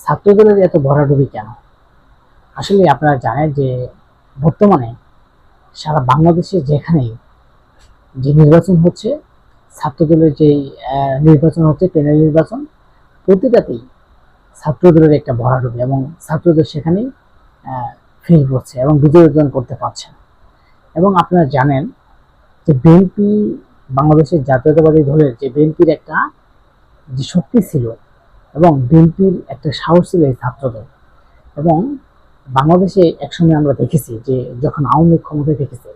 ছাত্রদলের এত ভরাডুবি কেন? আসলে আপনারা জানেন যে বর্তমানে সারা বাংলাদেশে যেখানেই যে নির্বাচন হচ্ছে, ছাত্রদলের যে নির্বাচন হচ্ছে, প্যানেল নির্বাচন, প্রতিটাতেই ছাত্রদলের একটা ভরাডুবি এবং ছাত্রদের সেখানেই ফেল করছে এবং বিজয় অর্জন করতে পারছে এবং আপনারা জানেন যে বিএনপি বাংলাদেশের জাতীয়তাবাদী দলের যে বিএনপির একটা যে শক্তি ছিল এবং বিএনপির একটা সাহস ছিল এই ছাত্রদল এবং বাংলাদেশে একসময় আমরা দেখেছি যে যখন আওয়ামী লীগ ক্ষমতায় থেকেছে,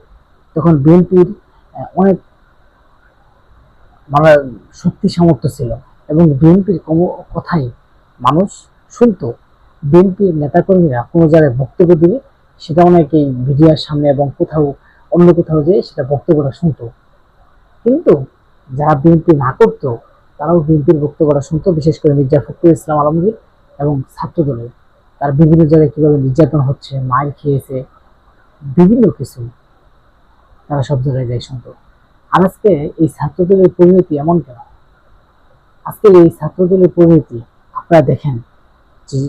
তখন বিএনপির অনেক মানে শক্তি সামর্থ্য ছিল এবং বিএনপির কোনো কথাই মানুষ শুনতো। বিএনপির নেতাকর্মীরা কোনো জায়গায় বক্তব্য দিলে সেটা অনেকেই মিডিয়ার সামনে এবং কোথাও অন্য কোথাও যেয়ে সেটা বক্তব্যটা শুনতো। কিন্তু যারা বিএনপি না করতো তারাও বিএনপির বক্তব্যটা শুনতো, বিশেষ করে মির্জা ফখরুল ইসলাম আলমগীর এবং ছাত্রদলের। তার বিভিন্ন জায়গায় কীভাবে নির্যাতন হচ্ছে, মার খেয়েছে, বিভিন্ন কিছু তারা সব জায়গায় যায় শুনতো। আর আজকে এই ছাত্রদলের পরিণতি এমন কেন? আজকে এই ছাত্রদলের পরিণতি আপনারা দেখেন যে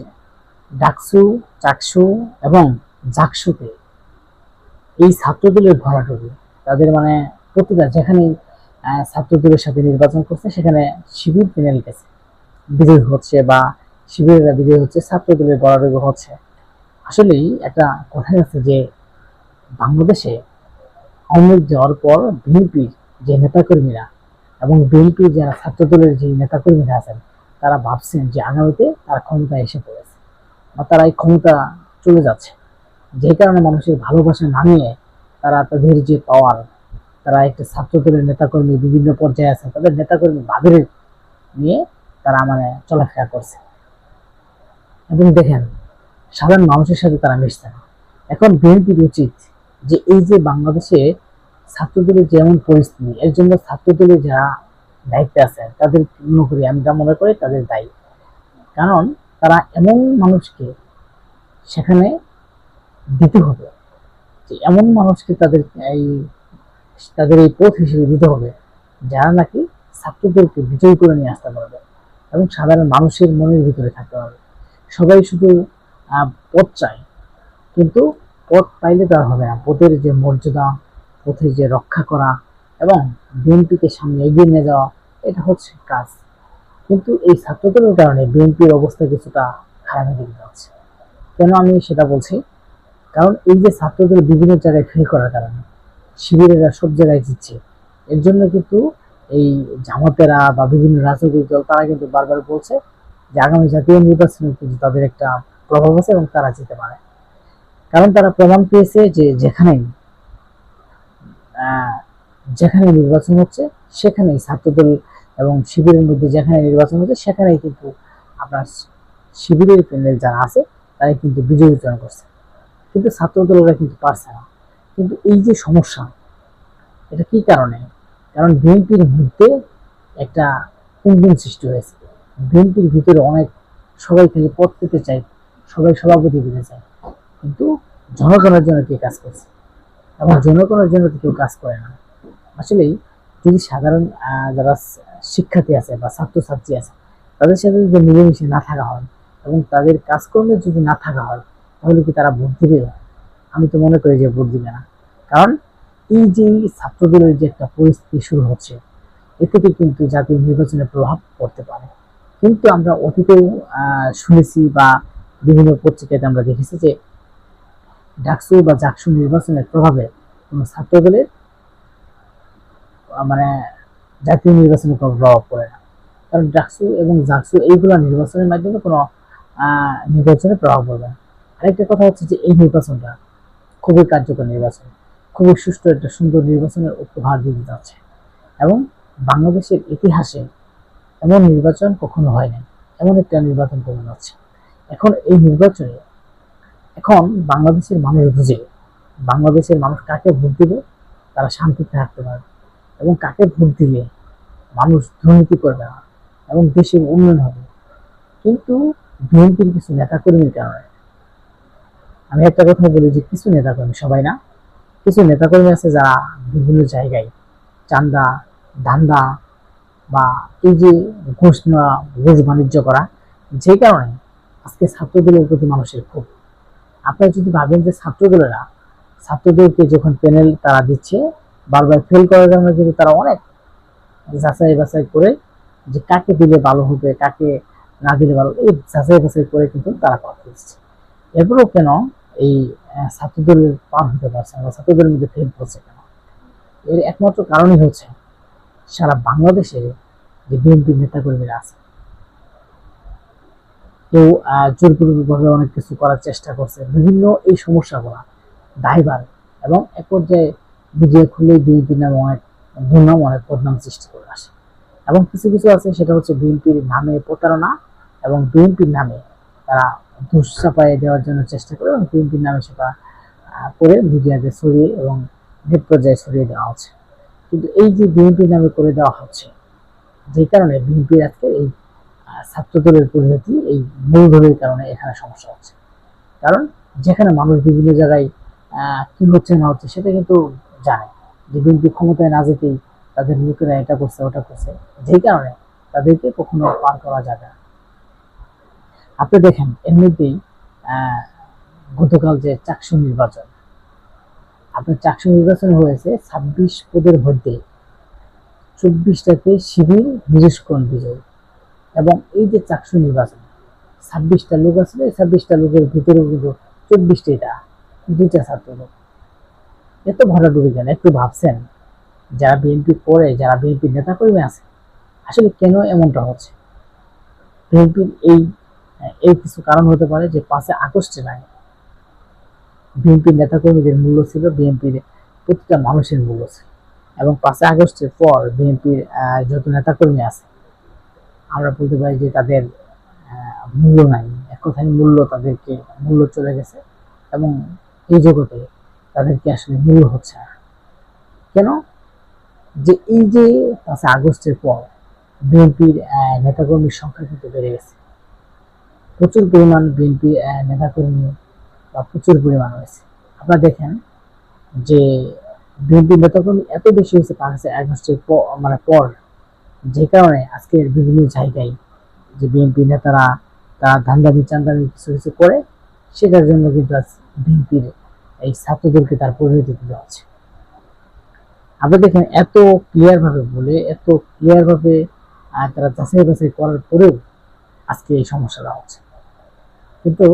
ডাকসু, চাকসু এবং জাকসুতে এই ছাত্রদলের ভরাটুকু তাদের মানে প্রতিটা যেখানেই আহ, ছাত্রদলের সাথে নির্বাচন করছে সেখানে শিবির প্যানেল গেছে। বিজয়ী হচ্ছে বা শিবিরেরা বিজয়ী হচ্ছে ছাত্রদলের ভরাটুকু হচ্ছে। আসলেই একটা কথাই আছে যে বাংলাদেশে লীগ যাওয়ার পর বিএনপির যে নেতাকর্মীরা এবং বিএনপির যারা ছাত্রদলের যে নেতাকর্মীরা আছেন তারা ভাবছেন যে আগামীতে তারা ক্ষমতা এসে পড়েছে বা তারা এই ক্ষমতা চলে যাচ্ছে। যে কারণে মানুষের ভালোবাসা না নিয়ে তারা তাদের যে পাওয়ার তারা একটা ছাত্রদলের নেতাকর্মী বিভিন্ন পর্যায়ে আছে, তাদের নেতাকর্মী ভাবের নিয়ে তারা মানে চলাফেরা করছে। এবং দেখেন, সাধারণ মানুষের সাথে তারা মিশছে না। এখন বিএনপির উচিত যে এই যে বাংলাদেশে ছাত্রদলের যেমন পরিস্থিতি, এর জন্য ছাত্রদলের যারা দায়িত্বে আছে, তাদের মনে করি আমি যা মনে করি তাদের দায়ী। কারণ তারা এমন মানুষকে সেখানে দিতে হবে যে এমন মানুষকে তাদের এই তাদের এই পথ হিসেবে দিতে হবে। যারা নাকি ছাত্রদেরকে বিজয়ী করে নিয়ে আসতে পারবে এবং সাধারণ মানুষের মনের ভিতরে থাকতে পারবে। সবাই শুধু পথ চায়, কিন্তু পথ পাইলে তার হবে না। পথের যে মর্যাদা, পথের যে রক্ষা করা এবং বিএনপিকে সামনে এগিয়ে নিয়ে যাওয়া, এটা হচ্ছে কাজ। কিন্তু এই ছাত্রদের কারণে বিএনপির অবস্থা কিছুটা খারাপের দিকে যাচ্ছে কেন আমি সেটা বলছি? কারণ এই যে ছাত্রদের বিভিন্ন জায়গায় ফেল করার কারণে। শিবিরেরা সব জায়গায় জিতছে এর জন্য কিন্তু এই জামাতেরা বা বিভিন্ন রাজনৈতিক দল তারা কিন্তু বারবার বলছে যে আগামী জাতীয় নির্বাচনে কিন্তু তাদের একটা প্রভাব আছে এবং তারা যেতে পারে। কারণ তারা প্রমাণ পেয়েছে যে যেখানেই আহ, যেখানে নির্বাচন হচ্ছে সেখানেই ছাত্রদল এবং শিবিরের মধ্যে যেখানে নির্বাচন হচ্ছে সেখানেই কিন্তু আপনার শিবিরের প্যানেল যারা আছে তারাই কিন্তু বিজয় করছে। কিন্তু ছাত্রদলরা কিন্তু পারছে না। কিন্তু এই যে সমস্যা, এটা কি কারণে? কারণ বিএনপির মধ্যে একটা কুন্দন সৃষ্টি হয়েছে। বিএনপির ভিতরে অনেক সবাই খালি পদ পেতে চায়, সবাই সভাপতি দিতে চায়। কিন্তু জনগণের জন্য কে কাজ করছে এবং জনগণের জন্য কেউ কাজ করে না। আসলেই যদি সাধারণ যারা শিক্ষার্থী আছে বা ছাত্রছাত্রী আছে, তাদের সাথে যদি মিলেমিশে না থাকা হয় এবং তাদের কাজকর্মে যদি না থাকা হয়, তাহলে কি তারা ভোট দিবে আমি তো মনে করি যে ভোট দিবে না। কারণ এই যে ছাত্রদলের যে একটা পরিস্থিতি শুরু হচ্ছে এ থেকে কিন্তু জাতীয় নির্বাচনে প্রভাব পড়তে পারে। কিন্তু আমরা অতীতেও শুনেছি বা বিভিন্ন পত্রিকাতে আমরা দেখেছি যে ডাকসু বা জাকসু নির্বাচনের প্রভাবে কোনো ছাত্রদলের মানে জাতীয় নির্বাচনে কোনো প্রভাব পড়ে না। কারণ ডাকসু এবং জাকসু এইগুলো নির্বাচনের মাধ্যমে কোনো নির্বাচনে প্রভাব পড়বে না। আরেকটা কথা হচ্ছে যে এই নির্বাচনটা খুবই কার্যকর নির্বাচন। খুবই সুষ্ঠু একটা সুন্দর নির্বাচনের উপহার দিতে যাচ্ছে এবং বাংলাদেশের ইতিহাসে এমন নির্বাচন কখনো হয়নি। এমন একটা নির্বাচন করে যাচ্ছে এখন এই নির্বাচনে এখন বাংলাদেশের মানুষ বুঝে, বাংলাদেশের মানুষ কাকে ভোট দিবে, তারা শান্তিতে থাকতে পারবে। এবং কাকে ভোট দিলে মানুষ দুর্নীতি করবে না, এবং দেশের উন্নয়ন হবে। কিন্তু বিএনপির কিছু নেতাকর্মীর কারণে আমি একটা কথা বলি যে কিছু নেতাকর্মী, সবাই না? কিছু নেতাকর্মী আছে যারা বিভিন্ন জায়গায় চান্দা, ধান্দা বা এই যে ঘুষ নেওয়া, ঘুষ বাণিজ্য করা, যে কারণে আজকে ছাত্রদলের প্রতি মানুষের ক্ষোভ। আপনারা যদি ভাবেন যে ছাত্রদলেরা, ছাত্রদেরকে যখন প্যানেল তারা দিচ্ছে, বারবার ফেল করার কারণে কিন্তু তারা অনেক যাচাই বাছাই করে যে কাকে দিলে ভালো হবে, কাকে না দিলে ভালো এই যাচাই বাছাই করে কিন্তু তারা দিচ্ছে। এরপরেও কেন এই আহ, ছাত্রদলের পার হতে পারছে না বা ছাত্রদলের মধ্যে ফেল হচ্ছে কেন? এর একমাত্র কারণই হচ্ছে সারা বাংলাদেশে যে বিএনপি নেতাকর্মীরা আছে। কেউ জোরপূর্বকভাবে অনেক কিছু করার চেষ্টা করছে। বিভিন্ন এই সমস্যাগুলো দায়ভার এবং এক পর্যায়ে ভিডিও খুললেই বিএনপির নামে অনেক দুর্নাম অনেক বদনাম সৃষ্টি করে আসে। এবং কিছু কিছু আছে সেটা হচ্ছে বিএনপির নামে প্রতারণা এবং বিএনপির নামে তারা দুঃসাপায় দেওয়ার জন্য চেষ্টা করে এবং বিএনপির নামে সেটা করে মিডিয়াতে ছড়িয়ে এবং নেট পর্যায়ে ছড়িয়ে দেওয়া হচ্ছে। কিন্তু এই যে বিএনপির নামে করে দেওয়া হচ্ছে, যে কারণে বিএনপির আজকে এই ছাত্রদলের পরিণতি, এই মূলধনের কারণে এখানে সমস্যা হচ্ছে। কারণ যেখানে মানুষ বিভিন্ন জায়গায় কি হচ্ছে না হচ্ছে সেটা কিন্তু জানে। যে বিএনপি ক্ষমতায় না যেতেই তাদের লোকেরা এটা করছে, ওটা করছে। যেই কারণে তাদেরকে কখনো পার করা যাবে না। আপনি দেখেন, এমনিতেই গতকাল যে চাকসু নির্বাচন, আপনার চাকসু নির্বাচন হয়েছে ছাব্বিশ পদের মধ্যে চব্বিশটাতে শিবির নিজস্করণ বিজয় এবং এই যে চাকসু নির্বাচন, ছাব্বিশটা লোক আছে, এই ছাব্বিশটা লোকের ভিতরে কিন্তু চব্বিশটা দুইটা ছাত্র লোক এত ভরা ডুবে গেল একটু ভাবছেন? যারা বিএনপি করে, যারা বিএনপি নেতা কর্মী আছে, আসলে কেন এমনটা হচ্ছে? বিএনপির এই এই কিছু কারণ হতে পারে যে পাঁচে আগস্টে নাই। বিএনপির নেতাকর্মীদের মূল্য ছিল, বিএনপির প্রতিটা মানুষের মূল্য ছিল। এবং পাঁচে আগস্টের পর বিএনপির যত নেতাকর্মী আছে, আমরা বলতে পারি যে তাদের মূল্য নাই। এক কথায় মূল্য তাদেরকে, মূল্য চলে গেছে এবং এই জগতে তাদেরকে আসলে মূল্য হচ্ছে না। কেন? যে এই যে পাঁচে আগস্টের পর বিএনপির নেতাকর্মীর সংখ্যা কিন্তু বেড়ে গেছে। প্রচুর পরিমাণ বিএনপির নেতাকর্মী বা প্রচুর পরিমাণ হয়েছে। আপনারা দেখেন যে বিএনপির নেতাকর্মী এত বেশি হয়েছে পাঁচে আগস্টের পর মানে পর যে কারণে আজকের বিভিন্ন জায়গায় যে বিএনপি নেতারা তারা ধান্দামি চান্দামি কিছু কিছু করে সেটার জন্য কিন্তু আজ বিএনপির এই ছাত্রদেরকে তার পরিণতি দিতে হচ্ছে। আপনি দেখেন এত ক্লিয়ার ভাবে বলে এত ক্লিয়ার ভাবে আহ, তারা যাচাই বাছাই করার পরেও আজকে এই সমস্যাটা হচ্ছে। কিন্তু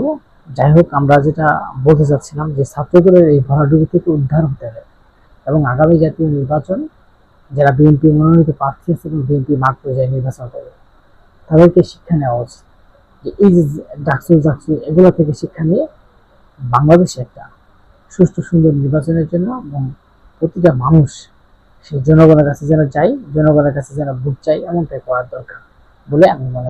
যাই হোক আমরা যেটা বলতে চাচ্ছিলাম যে ছাত্রদলের এই ভরাডুবি থেকে উদ্ধার হতে হবে। এবং আগামী জাতীয় নির্বাচন, যারা বিএনপি মনোনীত প্রার্থী আছে এবং বিএনপি মাঠ পর্যায়ে নির্বাচন করবে, তাদেরকে শিক্ষা নেওয়া উচিত। যে এই যে ডাকসু ডাকসু এগুলো থেকে শিক্ষা নিয়ে বাংলাদেশে একটা সুষ্ঠু, সুন্দর নির্বাচনের জন্য এবং প্রতিটা মানুষ সেই জনগণের কাছে যেন চাই জনগণের কাছে যেন ভোট চাই এমনটাই করার দরকার বলে আমি মনে